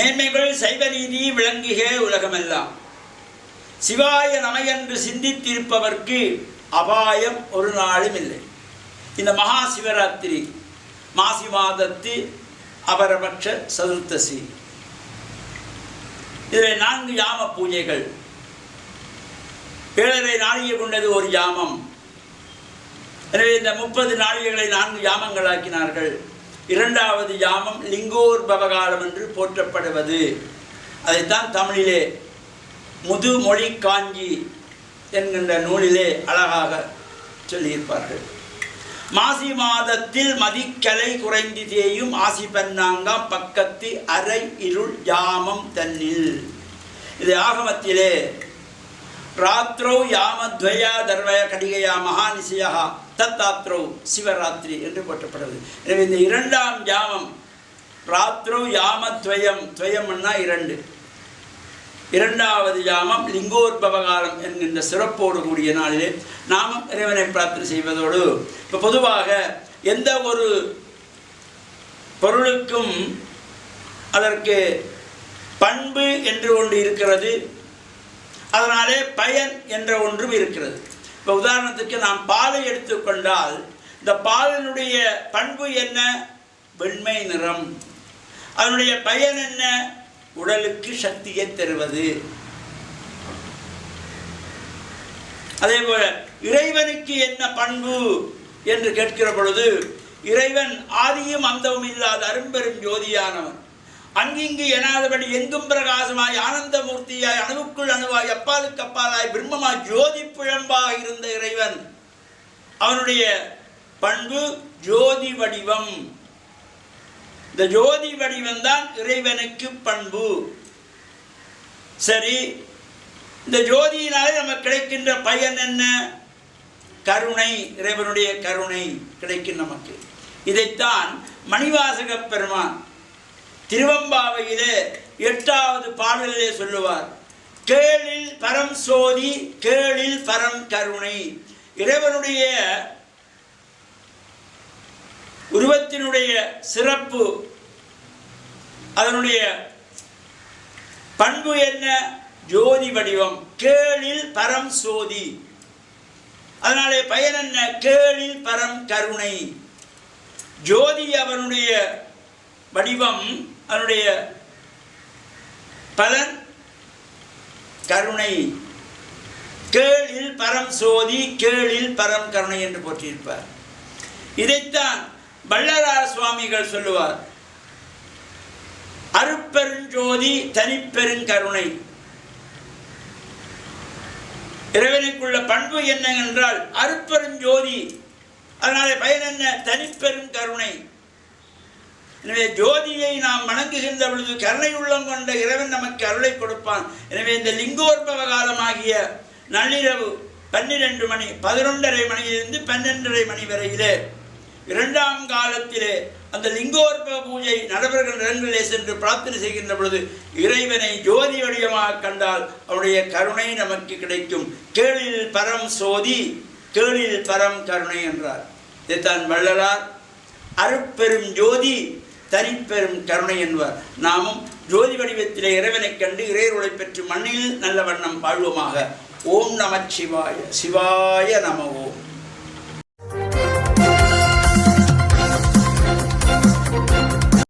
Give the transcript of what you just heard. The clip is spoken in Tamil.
மேன்மைகள் சைவ நீதி விளங்குக உலகமெல்லாம். சிவாய நமையென்று சிந்தித்திருப்பவர்க்கு அபாயம் ஒரு நாளும் இல்லை. இந்த மகா சிவராத்திரி மாசி மாதத்து அபரபட்ச சதுர்த்தசி. இதில் நான்கு யாம பூஜைகள். ஏழரை நாளிகை கொண்டது ஒரு யாமம். எனவே இந்த முப்பது நாளிகைகளை நான்கு யாமங்களாக்கினார்கள். இரண்டாவது யாமம் லிங்கோர் பவகாலம் என்று போற்றப்படுவது. அதைத்தான் தமிழிலே முதுமொழி காஞ்சி என்கின்ற நூலிலே அழகாக சொல்லியிருப்பார்கள். மாசி மாதத்தில் மதிக்கலை குறைந்து தேயும் ஆசி பெண்ணாங்காம் பக்கத்து அரை இருள் யாமம் தன்னில். இது ஆகமத்திலே ராத்திரோ யாமத்வயா தர்வய கடிகையா மகாநிசையா தத்தாத்ரோ சிவராத்திரி என்று போற்றப்படுது. எனவே இந்த இரண்டாம் யாமம் ராத்திரோ யாமத்வயம் துவயம்னா இரண்டு. இரண்டாவது யாமம் லிங்கோற்பவகாலம் என்கின்ற சிறப்போடு கூடிய நாளிலே நாமும் இறைவனை பிரார்த்தனை செய்வதோடு இப்போ பொதுவாக எந்த ஒரு பொருளுக்கும் அதற்கு பண்பு என்று ஒன்று இருக்கிறது. அதனாலே பயன் என்ற ஒன்றும் இருக்கிறது. இப்போ உதாரணத்துக்கு நாம் பாலை எடுத்துக்கொண்டால் இந்த பாலினுடைய பண்பு என்ன? வெண்மை நிறம். அதனுடைய பயன் என்ன? உடலுக்கு சக்தியை தருவது. அதே போல இறைவனுக்கு என்ன பண்பு என்று கேட்கிற பொழுது இறைவன் ஆதியும் அந்தமும் இல்லாத அரும்பெரும் ஜோதியானவன். அங்கிங்கு எனாதபடி எங்கும் பிரகாசமாய் ஆனந்தமூர்த்தியாய் அணுவுக்குள் அணுவாய் அப்பாலுக்கு அப்பாலாய் பிரம்மமாய் ஜோதி பிழம்பாக இருந்த இறைவன். அவனுடைய பண்பு ஜோதி வடிவம். இந்த ஜோதி வடிவம் தான் இறைவனுக்கு பண்பு. சரி இந்த ஜோதியினாலே நமக்கு கிடைக்கின்ற பயன் என்ன? கருணை இறைவனுடைய கருணை கிடைக்கும் நமக்கு. இதைத்தான் மணிவாசக பெருமான் திருவம்பாவையிலே எட்டாவது பாடலிலே சொல்லுவார் கேளில் பரம் சோதி கேளில் பரம் கருணை. இறைவனுடைய உருவத்தினுடைய சிறப்பு அதனுடைய பண்பு என்ன? ஜோதி வடிவம். கேளில் பரம் சோதி. அதனாலே பயன் என்ன? கேளில் பரம் கருணை. ஜோதி அவனுடைய வடிவம் அதனுடைய பலன் கருணை. கேளில் பரம் சோதி கேளில் பரம் கருணை என்று போற்றியிருப்பார். இதைத்தான் வள்ளலார் சுவாமிகள் சொல்லுவார். அருப்பெருஞ்சோதி தனிப்பெருங்கருணை இறைவனுக்குள்ள பண்பு என்ன என்றால் அருப்பெருஞ்சோதி அதனாலே பயன் என்ன தனிப்பெரும் கருணை. எனவே ஜோதியை நாம் வணங்குகின்ற பொழுது கருணை உள்ளம் கொண்ட இறைவன் நமக்கு அருளை கொடுப்பான். எனவே இந்த லிங்கோற்பவ காலமாகிய நள்ளிரவு பன்னிரண்டு மணி பதினொன்றரை மணியிலிருந்து பன்னெண்டரை மணி வரையிலே இரண்டாம் காலத்திலே அந்த லிங்கோற்ப பூஜை நடைபெறுகிற இடங்களிலே சென்று பிரார்த்தனை செய்கின்ற பொழுது இறைவனை ஜோதி வடிவமாக கண்டால் அவருடைய கருணை நமக்கு கிடைக்கும். கேளில் பரம் சோதி கேளில் பரம் கருணை என்றார். இதைத்தான் வள்ளலார் அருட்பெரும் ஜோதி தனிப்பெரும் கருணை என்பார் நாமும் ஜோதி வடிவத்திலே இறைவனைக் கண்டு இறைவர்களை பெற்று மண்ணில் நல்ல வண்ணம் வாழ்வோமாக. ஓம் நமச்சிவாய சிவாய நம ஓம்.